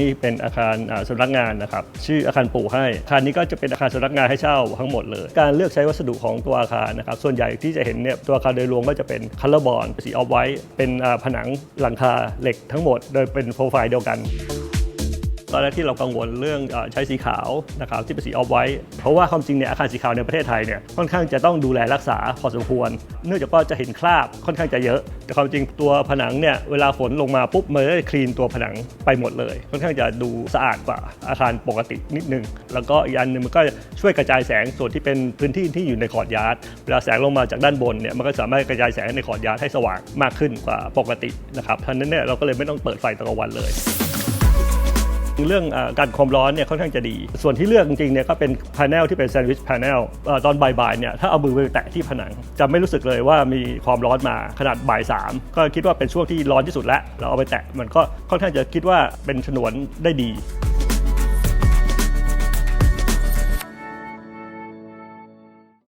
นี่เป็นอาคารสำนักงานนะครับชื่ออาคารปู่ให้อาคารนี้ก็จะเป็นอาคารสำนักงานให้เช่าทั้งหมดเลย การเลือกใช้วัสดุของตัวอาคารนะครับส่วนใหญ่ที่จะเห็นเนี่ยตัวอาคารโดยรวมก็จะเป็นคัลเลอร์บอลสีออฟไว้เป็นผนังหลังคาเหล็กทั้งหมด โดยเป็นโปรไฟล์เดียวกัน ตอนแรกที่เรากังวลเรื่องใช้สีขาวนะครับที่เป็นสีออฟไว้ เพราะว่าความจริงเนี่ยอาคารสีขาวในประเทศไทยเนี่ยค่อนข้างจะต้องดูแลรักษาพอสมควร เนื่องจากว่าจะเห็นคราบค่อนข้างจะเยอะ แต่ความจริงตัวผนังเนี่ยเวลาฝนลงมาปุ๊บมันจะคลีนตัวผนังไปหมดเลย ค่อนข้างจะดูสะอาดกว่าอาคารปกตินิดนึง แล้วก็อีกอันหนึงมันก็ช่วยกระจายแสงส่วนที่เป็นพื้นที่ที่อยู่ในคอร์ดยาร์ดเวลาแสงลงมาจากด้านบนเนี่ยมันก็สามารถกระจายแสงในคอร์ดยาร์ดให้สว่างมากขึ้นกว่าปกตินะครับฉะนั้นเนี่ยเราก็เลยไม่ต้องเปิดไฟตอนกลางวันเลย เรื่องอการความร้อนเนี่ยค่อนข้างจะดี ส่วนที่เลือกจริงๆเนี่ยก็เป็นพาเนลที่เป็นแซนด์วิชพาเนลตอนบ่ายๆเนี่ยถ้าเอามือไปแตะที่ผนัง จะไม่รู้สึกเลยว่ามีความร้อนมาขนาดบ่ายสามก็คิดว่าเป็นช่วงที่ร้อนที่สุดแล้ว เราเอาไปแตะมันก็ค่อนข้างจะคิดว่าเป็นฉนวนได้ดี